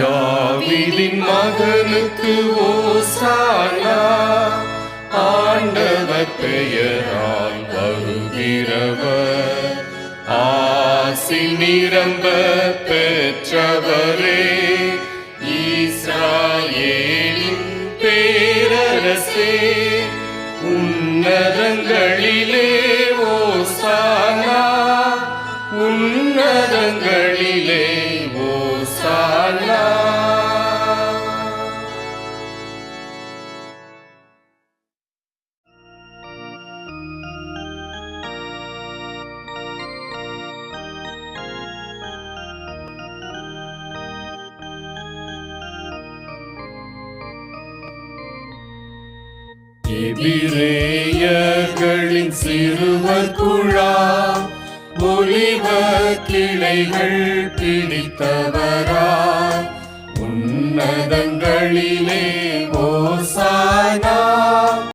தாவிதின் மகனுக்கு ஓசானா ஆண்டவர் பெயரால் வருகிறவர். ஆசி நிரம்ப பெற்றவரே ஈஸ்ராயேலின் பேரரசே உன்னதங்களிலே ஓசானா உன்னதங்களிலே எபிரேயர்களின் சிறுவர் குழா ஒலிவ கிளைகள் பிடித்தவரா உன்னதங்களிலே ஓ